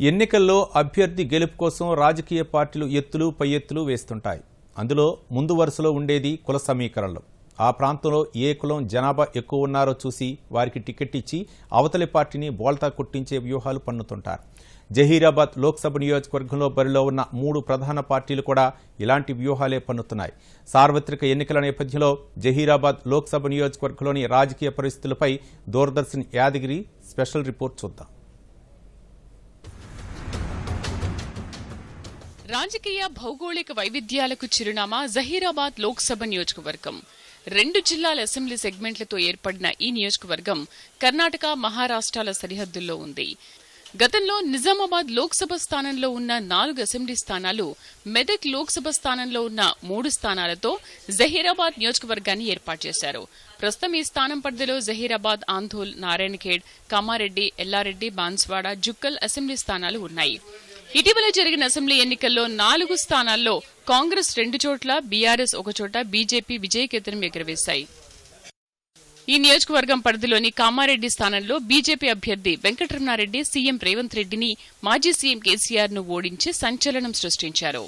ఎన్నికల్లో అభ్యర్థి గెలుపు కోసం రాజకీయ పార్టీలు ఎత్తులు పై ఎత్తులు వేస్తుంటాయి. అందులో ముందు వరుసలో ఉండేది కుల సమీకరణలు. ఆ ప్రాంతంలో ఏ కులం జనాభా ఎక్కువ ఉన్నారో చూసి వారికి టికెట్ ఇచ్చి అవతలి పార్టీని బోల్తా కొట్టించే వ్యూహాలు పన్నుతుంటారు. జహీరాబాద్ లోక్సభ నియోజకవర్గంలో బరిలో ఉన్న మూడు ప్రధాన పార్టీలు కూడా ఇలాంటి వ్యూహాలే పన్నుతున్నాయి. సార్వత్రిక ఎన్నికల నేపథ్యంలో జహీరాబాద్ లోక్సభ నియోజకవర్గంలోని రాజకీయ పరిస్థితులపై దూరదర్శన్ యాదగిరి స్పెషల్ రిపోర్ట్ చూద్దాం. రాజకీయ భౌగోళిక వైవిధ్యాలకు చిరునామా జహీరాబాద్ లోక్సభ నియోజకవర్గం. రెండు జిల్లాల అసెంబ్లీ సెగ్మెంట్లతో ఏర్పడిన ఈ నియోజకవర్గం కర్ణాటక మహారాష్ట్రాల సరిహద్దుల్లో ఉంది. గతంలో నిజామాబాద్ లోక్సభ స్థానంలో ఉన్న నాలుగు అసెంబ్లీ స్థానాలు మెదక్ లోక్సభ స్థానంలో ఉన్న మూడు స్థానాలతో జహీరాబాద్ నియోజకవర్గాన్ని ఏర్పాటు చేశారు. ప్రస్తుతం ఈ స్థానం పరిధిలో జహీరాబాద్ ఆంధోల్ నారాయణఖేడ్ కామారెడ్డి ఎల్లారెడ్డి బాన్స్వాడ జుక్కల్ అసెంబ్లీ స్థానాలు ఉన్నాయి. ఇటీవల జరిగిన అసెంబ్లీ ఎన్నికల్లో నాలుగు స్థానాల్లో కాంగ్రెస్ రెండు చోట్ల బీఆర్ఎస్ ఒక చోట బీజేపీ విజయకేతనం ఎగురవేశాయి. ఈ నియోజకవర్గం పరిధిలోని కామారెడ్డి స్థానంలో బీజేపీ అభ్యర్థి వెంకటరమణారెడ్డి సీఎం రేవంత్ రెడ్డిని మాజీ సీఎం కేసీఆర్ను ఓడించి సంచలనం సృష్టించారు.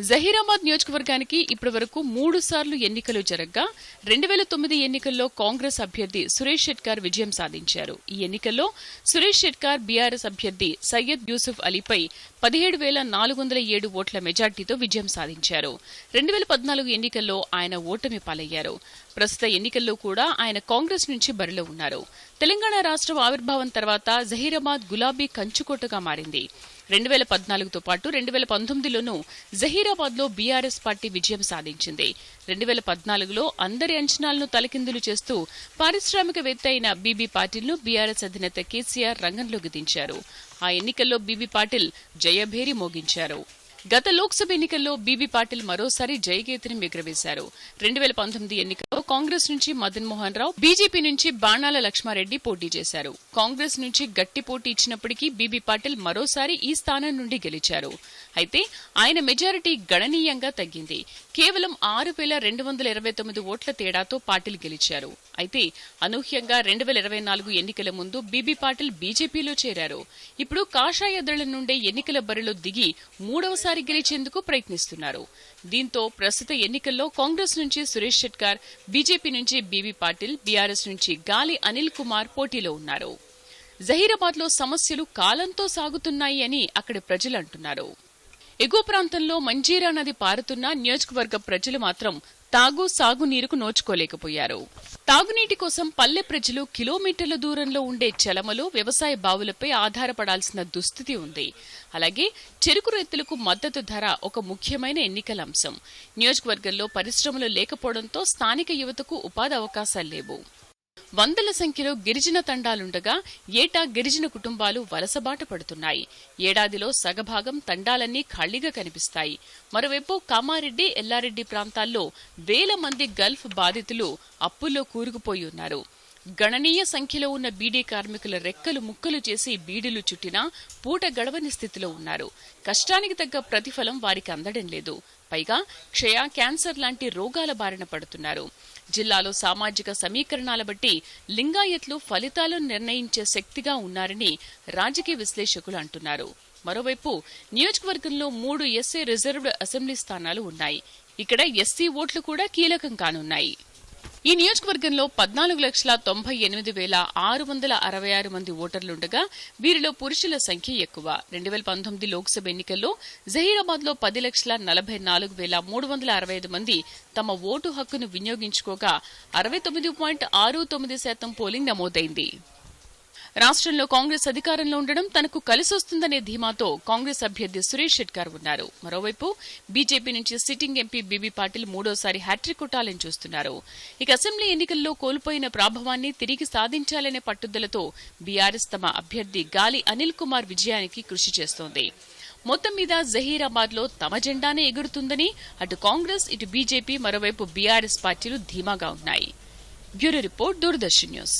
జహీరాబాద్ నియోజకవర్గానికి ఇప్పటి వరకు మూడు సార్లు ఎన్నికలు జరగ్గా రెండు వేల తొమ్మిది ఎన్నికల్లో కాంగ్రెస్ అభ్యర్థి సురేష్ షెట్కార్ విజయం సాధించారు. ఈ ఎన్నికల్లో సురేష్ షెట్కార్ బీఆర్ఎస్ అభ్యర్థి సయ్యద్ యూసుఫ్ అలీపై పదిహేడు వేల నాలుగు వందల ఏడు ఓట్ల మెజార్టీతో విజయం సాధించారు. రెండు వేల పద్నాలుగు ఎన్నికల్లో ఆయన ఓటమి పాలయ్యారు. ప్రస్తుత ఎన్నికల్లో కూడా ఆయన కాంగ్రెస్ నుంచి బరిలో ఉన్నారు. తెలంగాణ రాష్ట్రం ఆవిర్భావం తర్వాత జహీరాబాద్ గులాబీ కంచుకోటగా మారింది. రెండు వేల పద్నాలుగుతో పాటు రెండు వేల పంతొమ్మిదిలోనూ జహీరాబాద్లో బీఆర్ఎస్ పార్టీ విజయం సాధించింది. రెండు వేల పద్నాలుగులో అందరి అంచనాలను తలకిందులు చేస్తూ పారిశ్రామికవేత్త అయిన బీబీ పాటిల్ను బీఆర్ఎస్ అధినేత కేసీఆర్ రంగంలోకి దించారు. ఆ ఎన్నికల్లో బీబీ పాటిల్ జయభేరి మోగించారు. గత లోక్సభ ఎన్నికల్లో బీబీ పాటిల్ మరోసారి జయకేతనం ఎగురవేశారు. రెండు వేల పంతొమ్మిది ఎన్నికల్లో కాంగ్రెస్ నుంచి మదన్ మోహన్ రావు బీజేపీ నుంచి బాణాల లక్ష్మారెడ్డి పోటీ చేశారు. కాంగ్రెస్ నుంచి గట్టి పోటీ ఇచ్చినప్పటికీ బీబీ పాటిల్ మరోసారి ఈ స్థానం నుండి గెలిచారు. అయితే ఆయన మెజారిటీ గణనీయంగా తగ్గింది. కేవలం ఆరు వేల రెండు వందల ఇరవై తొమ్మిది ఓట్ల తేడాతో పాటిల్ గెలిచారు. అయితే అనూహ్యంగా రెండు వేల ఇరవై నాలుగు ఎన్నికల ముందు బీబీ పాటిల్ బీజేపీలో చేరారు. ఇప్పుడు కాషాయ దళం నుండే ఎన్నికల బరిలో దిగి మూడవసారి గెలిచేందుకు ప్రయత్నిస్తున్నారు. దీంతో ప్రస్తుత ఎన్నికల్లో కాంగ్రెస్ నుంచి సురేష్ షెట్కార్ బీజేపీ నుంచి బీబీ పాటిల్ బీఆర్ఎస్ నుంచి గాలి అనిల్ కుమార్ పోటీలో ఉన్నారు. జహీరాబాద్లో సమస్యలు కాలంతో సాగుతున్నాయి అని అక్కడి ప్రజలు అంటున్నారు. ఎగువ ప్రాంతంలో మంజీరా నది పారుతున్న నియోజకవర్గ ప్రజలు మాత్రం తాగు సాగునీరుకు నోచుకోలేకపోయారు. తాగునీటి కోసం పల్లె ప్రజలు కిలోమీటర్ల దూరంలో ఉండే చలమలు వ్యవసాయ బావులపై ఆధారపడాల్సిన దుస్థితి ఉంది. అలాగే చెరుకు రైతులకు మద్దతు ధర ఒక ముఖ్యమైన ఎన్నికల అంశం. నియోజకవర్గంలో పరిశ్రమలు లేకపోవడంతో స్థానిక యువతకు ఉపాధి అవకాశాలు లేవు. వందల సంఖ్యలో గిరిజన తండాలుండగా ఏటా గిరిజన కుటుంబాలు వలసబాట పడుతున్నాయి. ఏడాదిలో సగభాగం తండాలన్నీ ఖాళీగా కనిపిస్తాయి. మరోవైపు కామారెడ్డి ఎల్లారెడ్డి ప్రాంతాల్లో వేల మంది గల్ఫ్ బాధితులు అప్పుల్లో కూరుకుపోయి ఉన్నారు. గణనీయ సంఖ్యలో ఉన్న బీడీ కార్మికుల రెక్కలు ముక్కలు చేసి బీడీలు చుట్టినా పూట గడవని స్థితిలో ఉన్నారు. కష్టానికి తగ్గ ప్రతిఫలం వారికి అందడం లేదు. పైగా క్షయ క్యాన్సర్ లాంటి రోగాల బారిన పడుతున్నారు. జిల్లాలో సామాజిక సమీకరణాల బట్టి లింగాయత్లు ఫలితాలను నిర్ణయించే శక్తిగా ఉన్నారని రాజకీయ విశ్లేషకులు అంటున్నారు. మరోవైపు నియోజకవర్గంలో మూడు ఎస్సీ రిజర్వ్డ్ అసెంబ్లీ స్థానాలు ఉన్నాయి. ఇక్కడ ఎస్సీ ఓట్లు కూడా కీలకం కానున్నాయి. ఈ నియోజకవర్గంలో పద్నాలుగు లక్షల తొంభై ఎనిమిది వేల ఆరు వందల అరవై ఆరు మంది ఓటర్లుండగా వీరిలో పురుషుల సంఖ్య ఎక్కువ. రెండు వేల పంతొమ్మిది లోక్సభ ఎన్నికల్లో జహీరాబాద్లో పది లక్షల నలభై నాలుగు వేల మూడు వందల అరవై ఐదు మంది తమ ఓటు హక్కును వినియోగించుకోగా అరవై తొమ్మిది పాయింట్ ఆరు తొమ్మిది శాతం పోలింగ్ నమోదైంది. రాష్ట్రంలో కాంగ్రెస్ అధికారంలో ఉండడం తనకు కలిసొస్తుందనే ధీమాతో కాంగ్రెస్ అభ్యర్థి సురేష్ షెట్కార్ ఉన్నారు. మరోవైపు బీజేపీ నుంచి సిట్టింగ్ ఎంపీ బీబీ పాటిల్ మూడోసారి హ్యాట్రిక్ కొట్టాలని చూస్తున్నారు. ఇక అసెంబ్లీ ఎన్నికల్లో కోల్పోయిన ప్రాభవాన్ని తిరిగి సాధించాలనే పట్టుదలతో బీఆర్ఎస్ తమ అభ్యర్థి గాలి అనిల్ కుమార్ విజయానికి కృషి చేస్తోంది. మొత్తం మీద జహీరాబాద్లో తమ జెండానే ఎగురుతుందని అటు కాంగ్రెస్ ఇటు బీజేపీ మరోవైపు బీఆర్ఎస్ పార్టీలు ధీమాగా ఉన్నాయి. Bureau report Doordarshan news.